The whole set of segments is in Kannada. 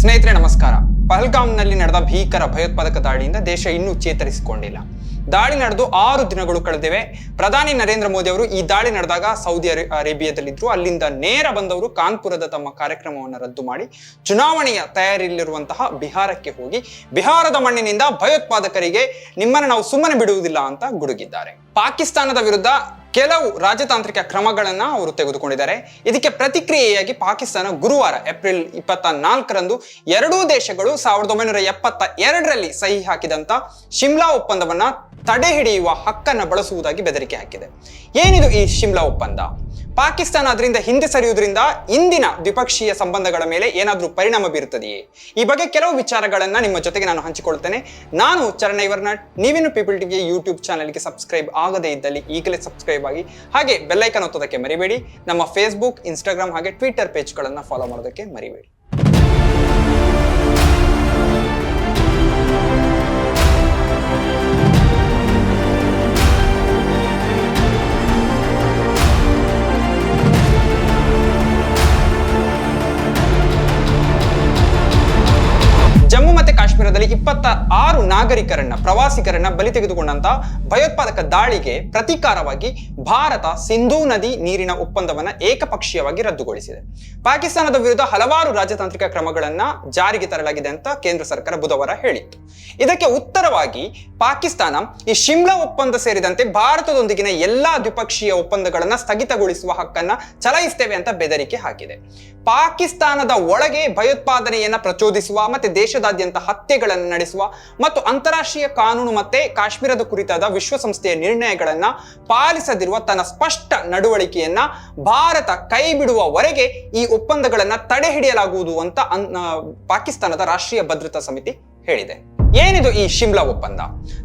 ಸ್ನೇಹಿತರೆ, ನಮಸ್ಕಾರ. ಪಹಲ್ಗಾಮ್ನಲ್ಲಿ ನಡೆದ ಭೀಕರ ಭಯೋತ್ಪಾದಕ ದಾಳಿಯಿಂದ ದೇಶ ಇನ್ನೂ ಚೇತರಿಸಿಕೊಂಡಿಲ್ಲ. ದಾಳಿ ನಡೆದು ಆರು ದಿನಗಳು ಕಳೆದಿವೆ. ಪ್ರಧಾನಿ ನರೇಂದ್ರ ಮೋದಿ ಅವರು ಈ ದಾಳಿ ನಡೆದಾಗ ಸೌದಿ ಅರೇಬಿಯಾದಲ್ಲಿದ್ದರು ಅಲ್ಲಿಂದ ನೇರ ಬಂದವರು ಕಾನ್ಪುರದ ತಮ್ಮ ಕಾರ್ಯಕ್ರಮವನ್ನು ರದ್ದು ಮಾಡಿ ಚುನಾವಣೆಯ ತಯಾರಿಯಲ್ಲಿರುವಂತಹ ಬಿಹಾರಕ್ಕೆ ಹೋಗಿ ಬಿಹಾರದ ಮಣ್ಣಿನಿಂದ ಭಯೋತ್ಪಾದಕರಿಗೆ ನಿಮ್ಮನ್ನು ನಾವು ಸುಮ್ಮನೆ ಬಿಡುವುದಿಲ್ಲ ಅಂತ ಗುಡುಗಿದ್ದಾರೆ. ಪಾಕಿಸ್ತಾನದ ವಿರುದ್ಧ ಕೆಲವು ರಾಜತಾಂತ್ರಿಕ ಕ್ರಮಗಳನ್ನು ಅವರು ತೆಗೆದುಕೊಂಡಿದ್ದಾರೆ. ಇದಕ್ಕೆ ಪ್ರತಿಕ್ರಿಯೆಯಾಗಿ ಪಾಕಿಸ್ತಾನ ಗುರುವಾರ, ಏಪ್ರಿಲ್ ಇಪ್ಪತ್ತ ನಾಲ್ಕರಂದು ಎರಡೂ ದೇಶಗಳು ಸಾವಿರದ ಒಂಬೈನೂರ ಎಪ್ಪತ್ತ ಎರಡರಲ್ಲಿ ಸಹಿ ಹಾಕಿದಂಥ ಶಿಮ್ಲಾ ಒಪ್ಪಂದವನ್ನ ತಡೆ ಹಿಡಿಯುವ ಹಕ್ಕನ್ನ ಬಳಸುವುದಾಗಿ ಬೆದರಿಕೆ ಹಾಕಿದೆ. ಏನಿದು ಈ ಶಿಮ್ಲಾ ಒಪ್ಪಂದ? ಪಾಕಿಸ್ತಾನ ಅದರಿಂದ ಹಿಂದೆ ಸರಿಯುವುದರಿಂದ ಇಂದಿನ ದ್ವಿಪಕ್ಷೀಯ ಸಂಬಂಧಗಳ ಮೇಲೆ ಏನಾದರೂ ಪರಿಣಾಮ ಬೀರುತ್ತದೆಯೇ? ಈ ಬಗ್ಗೆ ಕೆಲವು ವಿಚಾರಗಳನ್ನು ನಿಮ್ಮ ಜೊತೆಗೆ ನಾನು ಹಂಚಿಕೊಳ್ತೇನೆ. ನಾನು ಚರಣ ಇವರ್ನಾಟ್ ನೀವೇನು ಪೀಪಲ್ ಟಿವಿಗೆ ಯೂಟ್ಯೂಬ್ ಚಾನಲ್ಗೆ ಸಬ್ಸ್ಕ್ರೈಬ್ ಆಗದೇ ಇದ್ದಲ್ಲಿ ಈಗಲೇ ಸಬ್ಸ್ಕ್ರೈಬ್ ಆಗಿ, ಹಾಗೆ ಬೆಲ್ಲೈಕನ್ ಒತ್ತೋದಕ್ಕೆ ಮರಿಬೇಡಿ. ನಮ್ಮ ಫೇಸ್ಬುಕ್ ಇನ್ಸ್ಟಾಗ್ರಾಮ್ ಹಾಗೆ ಟ್ವಿಟರ್ ಪೇಜ್ಗಳನ್ನು ಫಾಲೋ ಮಾಡೋದಕ್ಕೆ ಮರಿಬೇಡಿ. ಇಪ್ಪತ್ತ ಆರು ನಾಗರಿಕರನ್ನ, ಪ್ರವಾಸಿಗರನ್ನ ಬಲಿ ತೆಗೆದುಕೊಂಡಂತ ಭಯೋತ್ಪಾದಕ ದಾಳಿಗೆ ಪ್ರತೀಕಾರವಾಗಿ ಭಾರತ ಸಿಂಧೂ ನದಿ ನೀರಿನ ಒಪ್ಪಂದವನ್ನ ಏಕಪಕ್ಷೀಯವಾಗಿ ರದ್ದುಗೊಳಿಸಿದೆ. ಪಾಕಿಸ್ತಾನದ ವಿರುದ್ಧ ಹಲವಾರು ರಾಜತಾಂತ್ರಿಕ ಕ್ರಮಗಳನ್ನ ಜಾರಿಗೆ ತರಲಾಗಿದೆ ಅಂತ ಕೇಂದ್ರ ಸರ್ಕಾರ ಬುಧವಾರ ಹೇಳಿತ್ತು. ಇದಕ್ಕೆ ಉತ್ತರವಾಗಿ ಪಾಕಿಸ್ತಾನ ಈ ಶಿಮ್ಲಾ ಒಪ್ಪಂದ ಸೇರಿದಂತೆ ಭಾರತದೊಂದಿಗಿನ ಎಲ್ಲಾ ದ್ವಿಪಕ್ಷೀಯ ಒಪ್ಪಂದಗಳನ್ನ ಸ್ಥಗಿತಗೊಳಿಸುವ ಹಕ್ಕನ್ನ ಚಲಾಯಿಸ್ತೇವೆ ಅಂತ ಬೆದರಿಕೆ ಹಾಕಿದೆ. ಪಾಕಿಸ್ತಾನದ ಒಳಗೆ ಭಯೋತ್ಪಾದನೆಯನ್ನ ಪ್ರಚೋದಿಸುವ ಮತ್ತೆ ದೇಶದಾದ್ಯಂತ ಹತ್ಯೆಗಳನ್ನು ನಡೆಸುವ ಮತ್ತು ಅಂತಾರಾಷ್ಟ್ರೀಯ ಕಾನೂನು ಮತ್ತೆ ಕಾಶ್ಮೀರದ ಕುರಿತಾದ ವಿಶ್ವಸಂಸ್ಥೆಯ ನಿರ್ಣಯಗಳನ್ನ ಪಾಲಿಸದಿರುವ ತನ್ನ ಸ್ಪಷ್ಟ ನಡವಳಿಕೆಯನ್ನ ಭಾರತ ಕೈ ಬಿಡುವವರೆಗೆ ಈ ಒಪ್ಪಂದಗಳನ್ನ ತಡೆ ಹಿಡಿಯಲಾಗುವುದು ಅಂತ ಪಾಕಿಸ್ತಾನದ ರಾಷ್ಟ್ರೀಯ ಭದ್ರತಾ ಸಮಿತಿ ಹೇಳಿದೆ. ಏನಿದು ಈ ಶಿಮ್ಲಾ ಒಪ್ಪಂದ?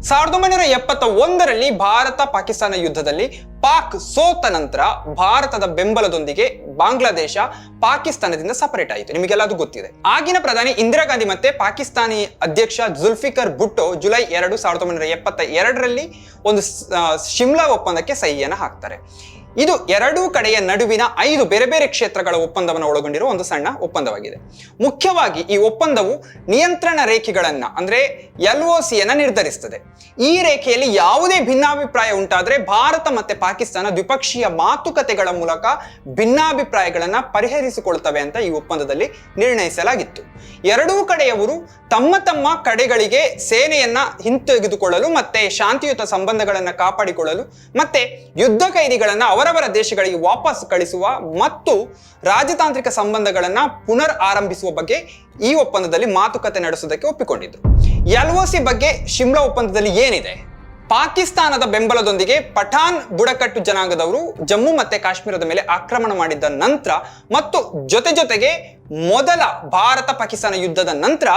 ಸಾವಿರದ ಒಂಬೈನೂರ ಎಪ್ಪತ್ತ ಒಂದರಲ್ಲಿ ಭಾರತ ಪಾಕಿಸ್ತಾನ ಯುದ್ಧದಲ್ಲಿ ಪಾಕ್ ಸೋತ ನಂತರ ಭಾರತದ ಬೆಂಬಲದೊಂದಿಗೆ ಬಾಂಗ್ಲಾದೇಶ ಪಾಕಿಸ್ತಾನದಿಂದ ಸಪರೇಟ್ ಆಯಿತು. ನಿಮಗೆಲ್ಲ ಅದು ಗೊತ್ತಿದೆ. ಆಗಿನ ಪ್ರಧಾನಿ ಇಂದಿರಾ ಗಾಂಧಿ ಮತ್ತೆ ಪಾಕಿಸ್ತಾನಿ ಅಧ್ಯಕ್ಷ ಜುಲ್ಫಿಕರ್ ಭುಟ್ಟೋ ಜುಲೈ ಎರಡು, ಸಾವಿರದ ಒಂಬೈನೂರ ಎಪ್ಪತ್ತ ಎರಡರಲ್ಲಿ ಒಂದು ಶಿಮ್ಲಾ ಒಪ್ಪಂದಕ್ಕೆ ಸಹಿಯನ್ನು ಹಾಕ್ತಾರೆ. ಇದು ಎರಡೂ ಕಡೆಯ ನಡುವಿನ ಐದು ಬೇರೆ ಬೇರೆ ಕ್ಷೇತ್ರಗಳ ಒಪ್ಪಂದವನ್ನು ಒಳಗೊಂಡಿರುವ ಒಂದು ಸಣ್ಣ ಒಪ್ಪಂದವಾಗಿದೆ. ಮುಖ್ಯವಾಗಿ ಈ ಒಪ್ಪಂದವು ನಿಯಂತ್ರಣ ರೇಖೆಗಳನ್ನ, ಅಂದ್ರೆ ಎಲ್ ಒ ಸಿಯನ್ನ ನಿರ್ಧರಿಸ್ತದೆ. ಈ ರೇಖೆಯಲ್ಲಿ ಯಾವುದೇ ಭಿನ್ನಾಭಿಪ್ರಾಯ ಉಂಟಾದ್ರೆ ಭಾರತ ಮತ್ತೆ ಪಾಕಿಸ್ತಾನ ದ್ವಿಪಕ್ಷೀಯ ಮಾತುಕತೆಗಳ ಮೂಲಕ ಭಿನ್ನಾಭಿಪ್ರಾಯಗಳನ್ನ ಪರಿಹರಿಸಿಕೊಳ್ತವೆ ಅಂತ ಈ ಒಪ್ಪಂದದಲ್ಲಿ ನಿರ್ಣಯಿಸಲಾಗಿತ್ತು. ಎರಡೂ ಕಡೆಯವರು ತಮ್ಮ ತಮ್ಮ ಕಡೆಗಳಿಗೆ ಸೇನೆಯನ್ನ ಹಿಂತೆಗೆದುಕೊಳ್ಳಲು ಮತ್ತೆ ಶಾಂತಿಯುತ ಸಂಬಂಧಗಳನ್ನ ಕಾಪಾಡಿಕೊಳ್ಳಲು ಮತ್ತೆ ಯುದ್ಧ ಕೈದಿಗಳನ್ನ ಅವರವರ ದೇಶಗಳಿಗೆ ವಾಪಸ್ ಕಳಿಸುವ ಮತ್ತು ರಾಜತಾಂತ್ರಿಕ ಸಂಬಂಧಗಳನ್ನ ಪುನರ್ ಆರಂಭಿಸುವ ಬಗ್ಗೆ ಈ ಒಪ್ಪಂದದಲ್ಲಿ ಮಾತುಕತೆ ನಡೆಸುವುದಕ್ಕೆ ಒಪ್ಪಿಕೊಂಡಿದ್ರು. ಎಲ್ಒಸಿ ಬಗ್ಗೆ ಶಿಮ್ಲಾ ಒಪ್ಪಂದದಲ್ಲಿ ಏನಿದೆ? ಪಾಕಿಸ್ತಾನದ ಬೆಂಬಲದೊಂದಿಗೆ ಪಠಾನ್ ಬುಡಕಟ್ಟು ಜನಾಂಗದವರು ಜಮ್ಮು ಮತ್ತೆ ಕಾಶ್ಮೀರದ ಮೇಲೆ ಆಕ್ರಮಣ ಮಾಡಿದ್ದ ನಂತರ ಮತ್ತು ಜೊತೆ ಜೊತೆಗೆ ಮೊದಲ ಭಾರತ ಪಾಕಿಸ್ತಾನ ಯುದ್ಧದ ನಂತರ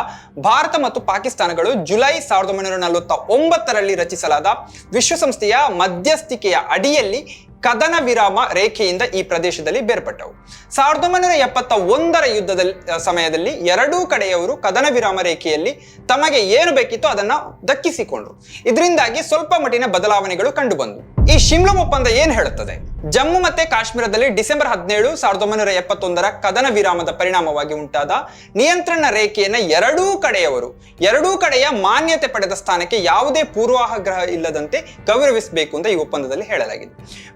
ಭಾರತ ಮತ್ತು ಪಾಕಿಸ್ತಾನಗಳು ಜುಲೈ ಸಾವಿರದ ಒಂಬೈನೂರ ನಲವತ್ತ ಒಂಬತ್ತರಲ್ಲಿ ರಚಿಸಲಾದ ವಿಶ್ವಸಂಸ್ಥೆಯ ಮಧ್ಯಸ್ಥಿಕೆಯ ಅಡಿಯಲ್ಲಿ ಕದನ ವಿರಾಮ ರೇಖೆಯಿಂದ ಈ ಪ್ರದೇಶದಲ್ಲಿ ಬೇರ್ಪಟ್ಟವು. ಸಾವಿರದ ಒಂಬೈನೂರ ಎಪ್ಪತ್ತ ಒಂದರ ಯುದ್ಧದ ಸಮಯದಲ್ಲಿ ಎರಡೂ ಕಡೆಯವರು ಕದನ ವಿರಾಮ ರೇಖೆಯಲ್ಲಿ ತಮಗೆ ಏನು ಬೇಕಿತ್ತೋ ಅದನ್ನು ದಕ್ಕಿಸಿಕೊಂಡ್ರು. ಇದರಿಂದಾಗಿ ಸ್ವಲ್ಪ ಮಟ್ಟಿನ ಬದಲಾವಣೆಗಳು ಕಂಡುಬಂದವು. ಈ ಶಿಮ್ಲಾ ಒಪ್ಪಂದ ಏನು ಹೇಳುತ್ತದೆ? ಜಮ್ಮು ಮತ್ತೆ ಕಾಶ್ಮೀರದಲ್ಲಿ ಡಿಸೆಂಬರ್ ಹದಿನೇಳು ಸಾವಿರದ ಒಂಬೈನೂರ ಎಪ್ಪತ್ತೊಂದರ ಕದನ ವಿರಾಮದ ಪರಿಣಾಮವಾಗಿ ಉಂಟಾದ ನಿಯಂತ್ರಣ ರೇಖೆಯನ್ನ ಎರಡೂ ಕಡೆಯವರು, ಎರಡೂ ಕಡೆಯ ಮಾನ್ಯತೆ ಪಡೆದ ಸ್ಥಾನಕ್ಕೆ ಯಾವುದೇ ಪೂರ್ವಾಗ್ರಹ ಇಲ್ಲದಂತೆ ಗೌರವಿಸಬೇಕು ಅಂತ ಈ ಒಪ್ಪಂದದಲ್ಲಿ ಹೇಳಲಾಗಿದೆ.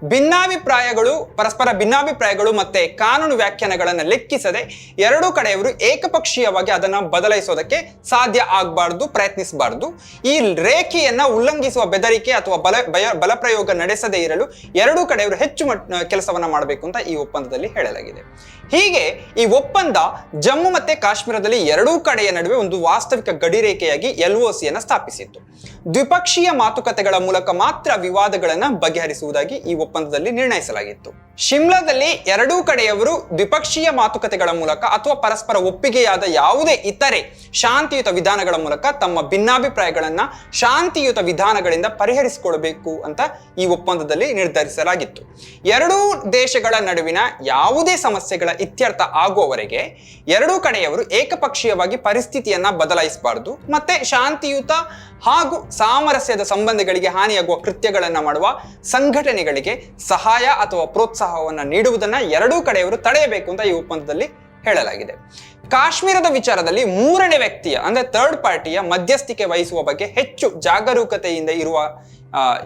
ಭಿನ್ನಾಭಿಪ್ರಾಯಗಳು, ಪರಸ್ಪರ ಭಿನ್ನಾಭಿಪ್ರಾಯಗಳು ಮತ್ತೆ ಕಾನೂನು ವ್ಯಾಖ್ಯಾನಗಳನ್ನು ಲೆಕ್ಕಿಸದೆ ಎರಡೂ ಕಡೆಯವರು ಏಕಪಕ್ಷೀಯವಾಗಿ ಅದನ್ನ ಬದಲಾಯಿಸೋದಕ್ಕೆ ಸಾಧ್ಯ ಆಗಬಾರ್ದು, ಪ್ರಯತ್ನಿಸಬಾರ್ದು. ಈ ರೇಖೆಯನ್ನ ಉಲ್ಲಂಘಿಸುವ ಬೆದರಿಕೆ ಅಥವಾ ಬಲ ಬಲಪ್ರಯೋಗ ನಡೆಸದೇ ಇರಲು ಎರಡೂ ಕಡೆಯವರು ಹೆಚ್ಚು ಮಟ್ ಕೆಲಸವನ್ನ ಮಾಡಬೇಕು ಅಂತ ಈ ಒಪ್ಪಂದದಲ್ಲಿ ಹೇಳಲಾಗಿದೆ. ಹೀಗೆ ಈ ಒಪ್ಪಂದ ಜಮ್ಮು ಮತ್ತೆ ಕಾಶ್ಮೀರದಲ್ಲಿ ಎರಡೂ ಕಡೆಯ ನಡುವೆ ಒಂದು ವಾಸ್ತವಿಕ ಗಡಿರೇಖೆಯಾಗಿ ಎಲ್ ಒ ಸಿಯನ್ನು ಸ್ಥಾಪಿಸಿತ್ತು. ದ್ವಿಪಕ್ಷೀಯ ಮಾತುಕತೆಗಳ ಮೂಲಕ ಮಾತ್ರ ವಿವಾದಗಳನ್ನು ಬಗೆಹರಿಸುವುದಾಗಿ ಈ ಒಪ್ಪಂದದಲ್ಲಿ ನಿರ್ಣಯಿಸಲಾಗಿತ್ತು. ಶಿಮ್ಲಾದಲ್ಲಿ ಎರಡೂ ಕಡೆಯವರು ದ್ವಿಪಕ್ಷೀಯ ಮಾತುಕತೆಗಳ ಮೂಲಕ ಅಥವಾ ಪರಸ್ಪರ ಒಪ್ಪಿಗೆಯಾದ ಯಾವುದೇ ಇತರೆ ಶಾಂತಿಯುತ ವಿಧಾನಗಳ ಮೂಲಕ ತಮ್ಮ ಭಿನ್ನಾಭಿಪ್ರಾಯಗಳನ್ನ ಶಾಂತಿಯುತ ವಿಧಾನಗಳಿಂದ ಪರಿಹರಿಸಿಕೊಳ್ಳಬೇಕು ಅಂತ ಈ ಒಪ್ಪಂದದಲ್ಲಿ ನಿರ್ಧರಿಸಲಾಗಿತ್ತು. ಎರಡೂ ದೇಶಗಳ ನಡುವಿನ ಯಾವುದೇ ಸಮಸ್ಯೆಗಳ ಇತ್ಯರ್ಥ ಆಗುವವರೆಗೆ ಎರಡೂ ಕಡೆಯವರು ಏಕಪಕ್ಷೀಯವಾಗಿ ಪರಿಸ್ಥಿತಿಯನ್ನ ಬದಲಾಯಿಸಬಾರದು, ಮತ್ತೆ ಶಾಂತಿಯುತ ಹಾಗೂ ಸಾಮರಸ್ಯದ ಸಂಬಂಧಗಳಿಗೆ ಹಾನಿಯಾಗುವ ಕೃತ್ಯಗಳನ್ನು ಮಾಡುವ ಸಂಘಟನೆಗಳಿಗೆ ಸಹಾಯ ಅಥವಾ ಪ್ರೋತ್ಸಾಹವನ್ನು ನೀಡುವುದನ್ನ ಎರಡೂ ಕಡೆಯವರು ತಡೆಯಬೇಕು ಅಂತ ಈ ಒಪ್ಪಂದದಲ್ಲಿ ಹೇಳಲಾಗಿದೆ. ಕಾಶ್ಮೀರದ ವಿಚಾರದಲ್ಲಿ ಮೂರನೇ ವ್ಯಕ್ತಿಯ, ಅಂದ್ರೆ ಥರ್ಡ್ ಪಾರ್ಟಿಯ ಮಧ್ಯಸ್ಥಿಕೆ ವಹಿಸುವ ಬಗ್ಗೆ ಹೆಚ್ಚು ಜಾಗರೂಕತೆಯಿಂದ ಇರುವ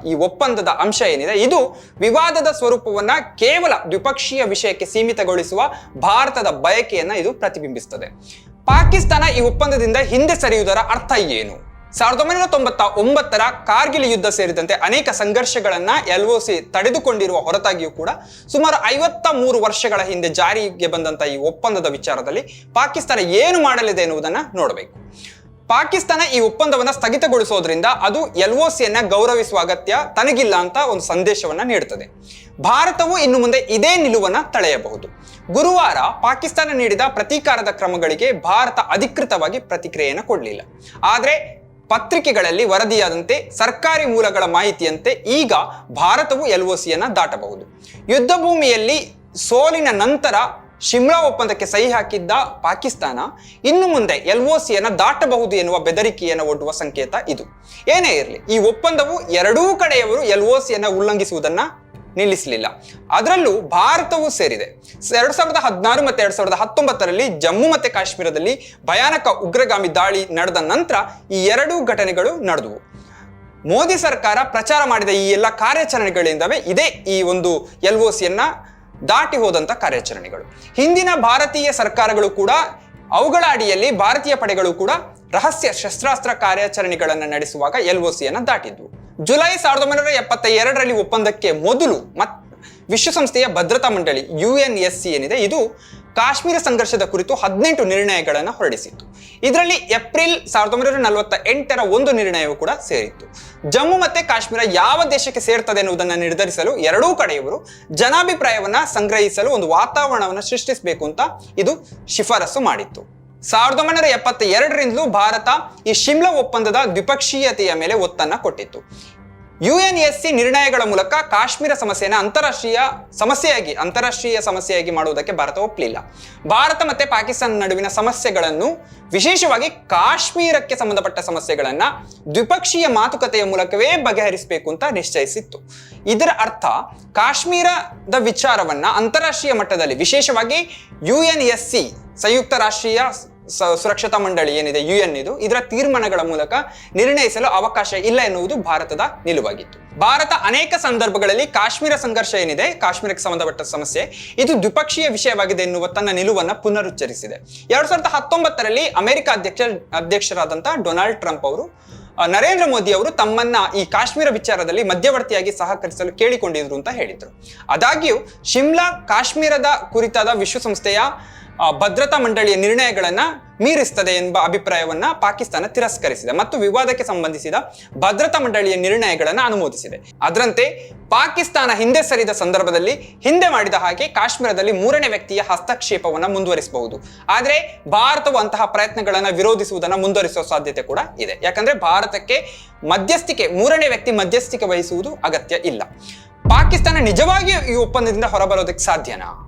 ಈ ಒಪ್ಪಂದದ ಅಂಶ ಏನಿದೆ? ಇದು ವಿವಾದದ ಸ್ವರೂಪವನ್ನ ಕೇವಲ ದ್ವಿಪಕ್ಷೀಯ ವಿಷಯಕ್ಕೆ ಸೀಮಿತಗೊಳಿಸುವ ಭಾರತದ ಬಯಕೆಯನ್ನ ಇದು ಪ್ರತಿಬಿಂಬಿಸುತ್ತದೆ ಪಾಕಿಸ್ತಾನ ಈ ಒಪ್ಪಂದದಿಂದ ಹಿಂದೆ ಸರಿಯುವುದರ ಅರ್ಥ ಏನು? ಸಾವಿರದ ಒಂಬೈನೂರ ತೊಂಬತ್ತ ಒಂಬತ್ತರ ಕಾರ್ಗಿಲ್ ಯುದ್ಧ ಸೇರಿದಂತೆ ಅನೇಕ ಸಂಘರ್ಷಗಳನ್ನ ಸಿ ತಡೆದುಕೊಂಡಿರುವ ಹೊರತಾಗಿಯೂ ಕೂಡ ಸುಮಾರು ಐವತ್ತ ಮೂರು ವರ್ಷಗಳ ಹಿಂದೆ ಜಾರಿಗೆ ಬಂದಂತಹ ಈ ಒಪ್ಪಂದದ ವಿಚಾರದಲ್ಲಿ ಪಾಕಿಸ್ತಾನ ಏನು ಮಾಡಲಿದೆ ಎನ್ನುವುದನ್ನ ನೋಡಬೇಕು. ಪಾಕಿಸ್ತಾನ ಈ ಒಪ್ಪಂದವನ್ನ ಸ್ಥಗಿತಗೊಳಿಸೋದ್ರಿಂದ ಅದು ಎಲ್ ಒ ಸಿಯನ್ನ ಗೌರವಿಸುವ ಅಗತ್ಯ ತನಗಿಲ್ಲ ಅಂತ ಒಂದು ಸಂದೇಶವನ್ನ ನೀಡುತ್ತದೆ ಭಾರತವು ಇನ್ನು ಮುಂದೆ ಇದೇ ನಿಲುವನ್ನ ತಳೆಯಬಹುದು. ಗುರುವಾರ ಪಾಕಿಸ್ತಾನ ನೀಡಿದ ಪ್ರತೀಕಾರದ ಕ್ರಮಗಳಿಗೆ ಭಾರತ ಅಧಿಕೃತವಾಗಿ ಪ್ರತಿಕ್ರಿಯೆಯನ್ನು ಕೊಡಲಿಲ್ಲ. ಆದರೆ ಪತ್ರಿಕೆಗಳಲ್ಲಿ ವರದಿಯಾದಂತೆ ಸರ್ಕಾರಿ ಮೂಲಗಳ ಮಾಹಿತಿಯಂತೆ ಈಗ ಭಾರತವು ಎಲ್ ಒ ಸಿಯನ್ನ ದಾಟಬಹುದು. ಯುದ್ಧ ಭೂಮಿಯಲ್ಲಿ ಸೋಲಿನ ನಂತರ ಶಿಮ್ಲಾ ಒಪ್ಪಂದಕ್ಕೆ ಸಹಿ ಹಾಕಿದ್ದ ಪಾಕಿಸ್ತಾನ ಇನ್ನು ಮುಂದೆ ಎಲ್ ಒ ಸಿಯನ್ನು ದಾಟಬಹುದು ಎನ್ನುವ ಬೆದರಿಕೆಯನ್ನು ಒಡ್ಡುವ ಸಂಕೇತ ಇದು. ಏನೇ ಇರಲಿ, ಈ ಒಪ್ಪಂದವು ಎರಡೂ ಕಡೆಯವರು ಎಲ್ ಒ ಸಿಯನ್ನು ಉಲ್ಲಂಘಿಸುವುದನ್ನ ನಿಲ್ಲಿಸಲಿಲ್ಲ. ಅದರಲ್ಲೂ ಭಾರತವೂ ಸೇರಿದೆ. ಎರಡ್ ಸಾವಿರದ ಹದಿನಾರು ಮತ್ತು ಎರಡ್ ಸಾವಿರದ ಹತ್ತೊಂಬತ್ತರಲ್ಲಿ ಜಮ್ಮು ಮತ್ತು ಕಾಶ್ಮೀರದಲ್ಲಿ ಭಯಾನಕ ಉಗ್ರಗಾಮಿ ದಾಳಿ ನಡೆದ ನಂತರ ಈ ಎರಡೂ ಘಟನೆಗಳು ನಡೆದವು. ಮೋದಿ ಸರ್ಕಾರ ಪ್ರಚಾರ ಮಾಡಿದ ಈ ಎಲ್ಲ ಕಾರ್ಯಾಚರಣೆಗಳಿಂದವೇ ಇದೇ ಈ ಒಂದು ಎಲ್ ಒ ಸಿಯನ್ನ ದಾಟಿ ಹೋದಂತ ಕಾರ್ಯಾಚರಣೆಗಳು. ಹಿಂದಿನ ಭಾರತೀಯ ಸರ್ಕಾರಗಳು ಕೂಡ ಅವುಗಳ ಅಡಿಯಲ್ಲಿ ಭಾರತೀಯ ಪಡೆಗಳು ಕೂಡ ರಹಸ್ಯ ಶಸ್ತ್ರಾಸ್ತ್ರ ಕಾರ್ಯಾಚರಣೆಗಳನ್ನು ನಡೆಸುವಾಗ ಎಲ್ ಒ ಸಿಯನ್ನು ದಾಟಿದ್ವು. ಜುಲೈ ಸಾವಿರದ ಒಂಬೈನೂರ ಎಪ್ಪತ್ತ ಎರಡರಲ್ಲಿ ಒಪ್ಪಂದಕ್ಕೆ ಮೊದಲು ಮತ್ ವಿಶ್ವಸಂಸ್ಥೆಯ ಭದ್ರತಾ ಮಂಡಳಿ, ಯು ಎನ್ ಎಸ್ ಸಿ ಏನಿದೆ, ಇದು ಕಾಶ್ಮೀರ ಸಂಘರ್ಷದ ಕುರಿತು ಹದಿನೆಂಟು ನಿರ್ಣಯಗಳನ್ನು ಹೊರಡಿಸಿತ್ತು. ಇದರಲ್ಲಿ ಏಪ್ರಿಲ್ ಸಾವಿರದ ಒಂಬೈನೂರ ನಲವತ್ತ ಎಂಟರ ಒಂದು ನಿರ್ಣಯವು ಕೂಡ ಸೇರಿತ್ತು. ಜಮ್ಮು ಮತ್ತೆ ಕಾಶ್ಮೀರ ಯಾವ ದೇಶಕ್ಕೆ ಸೇರ್ತದೆ ಎನ್ನುವುದನ್ನು ನಿರ್ಧರಿಸಲು ಎರಡೂ ಕಡೆಯವರು ಜನಾಭಿಪ್ರಾಯವನ್ನ ಸಂಗ್ರಹಿಸಲು ಒಂದು ವಾತಾವರಣವನ್ನು ಸೃಷ್ಟಿಸಬೇಕು ಅಂತ ಇದು ಶಿಫಾರಸು ಮಾಡಿತ್ತು. ಸಾವಿರದ ಒಂಬೈನೂರ ಎಪ್ಪತ್ತ ಎರಡರಿಂದಲೂ ಭಾರತ ಈ ಶಿಮ್ಲಾ ಒಪ್ಪಂದದ ದ್ವಿಪಕ್ಷೀಯತೆಯ ಮೇಲೆ ಒತ್ತನ್ನ ಕೊಟ್ಟಿತ್ತು. ಯು ಎನ್ ಎಸ್ ಸಿ ನಿರ್ಣಯಗಳ ಮೂಲಕ ಕಾಶ್ಮೀರ ಸಮಸ್ಯೆಯನ್ನು ಅಂತಾರಾಷ್ಟ್ರೀಯ ಸಮಸ್ಯೆಯಾಗಿ ಅಂತಾರಾಷ್ಟ್ರೀಯ ಸಮಸ್ಯೆಯಾಗಿ ಮಾಡುವುದಕ್ಕೆ ಭಾರತ ಒಪ್ಪಲಿಲ್ಲ. ಭಾರತ ಮತ್ತೆ ಪಾಕಿಸ್ತಾನ ನಡುವಿನ ಸಮಸ್ಯೆಗಳನ್ನು, ವಿಶೇಷವಾಗಿ ಕಾಶ್ಮೀರಕ್ಕೆ ಸಂಬಂಧಪಟ್ಟ ಸಮಸ್ಯೆಗಳನ್ನ ದ್ವಿಪಕ್ಷೀಯ ಮಾತುಕತೆಯ ಮೂಲಕವೇ ಬಗೆಹರಿಸಬೇಕು ಅಂತ ನಿಶ್ಚಯಿಸಿತ್ತು. ಇದರ ಅರ್ಥ, ಕಾಶ್ಮೀರದ ವಿಚಾರವನ್ನ ಅಂತಾರಾಷ್ಟ್ರೀಯ ಮಟ್ಟದಲ್ಲಿ, ವಿಶೇಷವಾಗಿ ಯು ಎನ್ ಎಸ್ ಸಿ ಸಂಯುಕ್ತ ರಾಷ್ಟ್ರೀಯ ಸುರಕ್ಷತಾ ಮಂಡಳಿ ಏನಿದೆ ಯು ಎನ್ ಇದು, ಇದರ ತೀರ್ಮಾನಗಳ ಮೂಲಕ ನಿರ್ಣಯಿಸಲು ಅವಕಾಶ ಇಲ್ಲ ಎನ್ನುವುದು ಭಾರತದ ನಿಲುವಾಗಿತ್ತು. ಭಾರತ ಅನೇಕ ಸಂದರ್ಭಗಳಲ್ಲಿ ಕಾಶ್ಮೀರ ಸಂಘರ್ಷ ಏನಿದೆ, ಕಾಶ್ಮೀರಕ್ಕೆ ಸಂಬಂಧಪಟ್ಟ ಸಮಸ್ಯೆ, ಇದು ದ್ವಿಪಕ್ಷೀಯ ವಿಷಯವಾಗಿದೆ ಎನ್ನುವ ತನ್ನ ನಿಲುವನ್ನು ಪುನರುಚ್ಚರಿಸಿದೆ. ಎರಡ್ ಸಾವಿರದ ಹತ್ತೊಂಬತ್ತರಲ್ಲಿ ಅಮೆರಿಕ ಅಧ್ಯಕ್ಷ ಅಧ್ಯಕ್ಷರಾದಂತಹ ಡೊನಾಲ್ಡ್ ಟ್ರಂಪ್ ಅವರು ನರೇಂದ್ರ ಮೋದಿ ಅವರು ತಮ್ಮನ್ನ ಈ ಕಾಶ್ಮೀರ ವಿಚಾರದಲ್ಲಿ ಮಧ್ಯವರ್ತಿಯಾಗಿ ಸಹಕರಿಸಲು ಕೇಳಿಕೊಂಡಿದ್ರು ಅಂತ ಹೇಳಿದ್ರು. ಆದಾಗ್ಯೂ, ಶಿಮ್ಲಾ ಕಾಶ್ಮೀರದ ಕುರಿತಾದ ವಿಶ್ವಸಂಸ್ಥೆಯ ಭದ್ರತಾ ಮಂಡಳಿಯ ನಿರ್ಣಯಗಳನ್ನ ಮೀರಿಸ್ತದೆ ಎಂಬ ಅಭಿಪ್ರಾಯವನ್ನ ಪಾಕಿಸ್ತಾನ ತಿರಸ್ಕರಿಸಿದೆ ಮತ್ತು ವಿವಾದಕ್ಕೆ ಸಂಬಂಧಿಸಿದ ಭದ್ರತಾ ಮಂಡಳಿಯ ನಿರ್ಣಯಗಳನ್ನು ಅನುಮೋದಿಸಿದೆ. ಅದರಂತೆ ಪಾಕಿಸ್ತಾನ ಹಿಂದೆ ಸರಿದ ಸಂದರ್ಭದಲ್ಲಿ ಹಿಂದೆ ಮಾಡಿದ ಹಾಗೆ ಕಾಶ್ಮೀರದಲ್ಲಿ ಮೂರನೇ ವ್ಯಕ್ತಿಯ ಹಸ್ತಕ್ಷೇಪವನ್ನ ಮುಂದುವರಿಸಬಹುದು. ಆದರೆ ಭಾರತವು ಅಂತಹ ಪ್ರಯತ್ನಗಳನ್ನು ವಿರೋಧಿಸುವುದನ್ನು ಮುಂದುವರಿಸುವ ಸಾಧ್ಯತೆ ಕೂಡ ಇದೆ. ಯಾಕಂದ್ರೆ ಭಾರತಕ್ಕೆ ಮಧ್ಯಸ್ಥಿಕೆ, ಮೂರನೇ ವ್ಯಕ್ತಿ ಮಧ್ಯಸ್ಥಿಕೆ ವಹಿಸುವುದು ಅಗತ್ಯ ಇಲ್ಲ. ಪಾಕಿಸ್ತಾನ ನಿಜವಾಗಿಯೂ ಈ ಒಪ್ಪಂದದಿಂದ ಹೊರಬರೋದಕ್ಕೆ ಸಾಧ್ಯನಾ?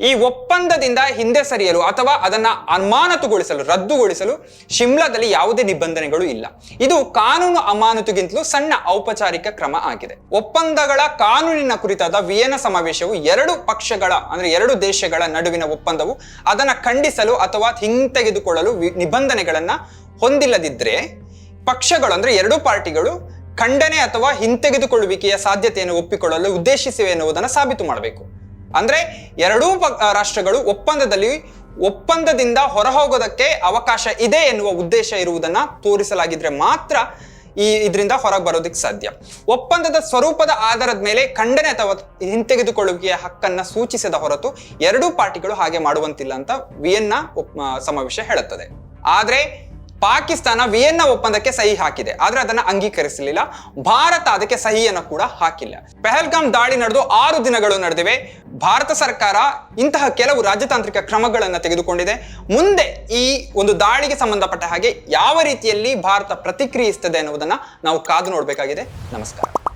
ಈ ಒಪ್ಪಂದದಿಂದ ಹಿಂದೆ ಸರಿಯಲು ಅಥವಾ ಅದನ್ನ ಅಮಾನತುಗೊಳಿಸಲು, ರದ್ದುಗೊಳಿಸಲು ಶಿಮ್ಲಾದಲ್ಲಿ ಯಾವುದೇ ನಿಬಂಧನೆಗಳು ಇಲ್ಲ. ಇದು ಕಾನೂನು ಅಮಾನತುಗಿಂತಲೂ ಸಣ್ಣ ಔಪಚಾರಿಕ ಕ್ರಮ ಆಗಿದೆ. ಒಪ್ಪಂದಗಳ ಕಾನೂನಿನ ಕುರಿತಾದ ವಿಯೆನ ಸಮಾವೇಶವು ಎರಡು ಪಕ್ಷಗಳ, ಅಂದ್ರೆ ಎರಡು ದೇಶಗಳ ನಡುವಿನ ಒಪ್ಪಂದವು, ಅದನ್ನ ಖಂಡಿಸಲು ಅಥವಾ ಹಿಂತೆಗೆದುಕೊಳ್ಳಲು ನಿಬಂಧನೆಗಳನ್ನು ಹೊಂದಿಲ್ಲದಿದ್ರೆ ಪಕ್ಷಗಳು, ಅಂದ್ರೆ ಎರಡೂ ಪಾರ್ಟಿಗಳು ಖಂಡನೆ ಅಥವಾ ಹಿಂತೆಗೆದುಕೊಳ್ಳುವಿಕೆಯ ಸಾಧ್ಯತೆಯನ್ನು ಒಪ್ಪಿಕೊಳ್ಳಲು ಉದ್ದೇಶಿಸಿವೆ ಎನ್ನುವುದನ್ನು ಸಾಬೀತು ಮಾಡಬೇಕು. ಅಂದ್ರೆ ಎರಡೂ ರಾಷ್ಟ್ರಗಳು ಒಪ್ಪಂದದಲ್ಲಿ ಒಪ್ಪಂದದಿಂದ ಹೊರಹೋಗೋದಕ್ಕೆ ಅವಕಾಶ ಇದೆ ಎನ್ನುವ ಉದ್ದೇಶ ಇರುವುದನ್ನ ತೋರಿಸಲಾಗಿದ್ರೆ ಮಾತ್ರ ಈ ಇದರಿಂದ ಹೊರಗೆ ಬರೋದಕ್ಕೆ ಸಾಧ್ಯ. ಒಪ್ಪಂದದ ಸ್ವರೂಪದ ಆಧಾರದ ಮೇಲೆ ಖಂಡನೆ ಅಥವಾ ಹಿಂತೆಗೆದುಕೊಳ್ಳುವಿಕೆಯ ಹಕ್ಕನ್ನ ಸೂಚಿಸದ ಹೊರತು ಎರಡೂ ಪಾರ್ಟಿಗಳು ಹಾಗೆ ಮಾಡುವಂತಿಲ್ಲ ಅಂತ ವಿಯನ್ನ ಸಮಾವೇಶ ಹೇಳುತ್ತದೆ. ಆದ್ರೆ ಪಾಕಿಸ್ತಾನ ವಿಯೆನ್ನ ಒಪ್ಪಂದಕ್ಕೆ ಸಹಿ ಹಾಕಿದೆ, ಆದ್ರೆ ಅದನ್ನ ಅಂಗೀಕರಿಸಲಿಲ್ಲ. ಭಾರತ ಅದಕ್ಕೆ ಸಹಿಯನ್ನು ಕೂಡ ಹಾಕಿಲ್ಲ. ಪೆಹಲ್ಗಾಮ್ ದಾಳಿ ನಡೆದು ಆರು ದಿನಗಳು ನಡೆದಿವೆ. ಭಾರತ ಸರ್ಕಾರ ಇಂತಹ ಕೆಲವು ರಾಜತಾಂತ್ರಿಕ ಕ್ರಮಗಳನ್ನು ತೆಗೆದುಕೊಂಡಿದೆ. ಮುಂದೆ ಈ ಒಂದು ದಾಳಿಗೆ ಸಂಬಂಧಪಟ್ಟ ಹಾಗೆ ಯಾವ ರೀತಿಯಲ್ಲಿ ಭಾರತ ಪ್ರತಿಕ್ರಿಯಿಸ್ತದೆ ಅನ್ನುವುದನ್ನ ನಾವು ಕಾದು ನೋಡಬೇಕಾಗಿದೆ. ನಮಸ್ಕಾರ.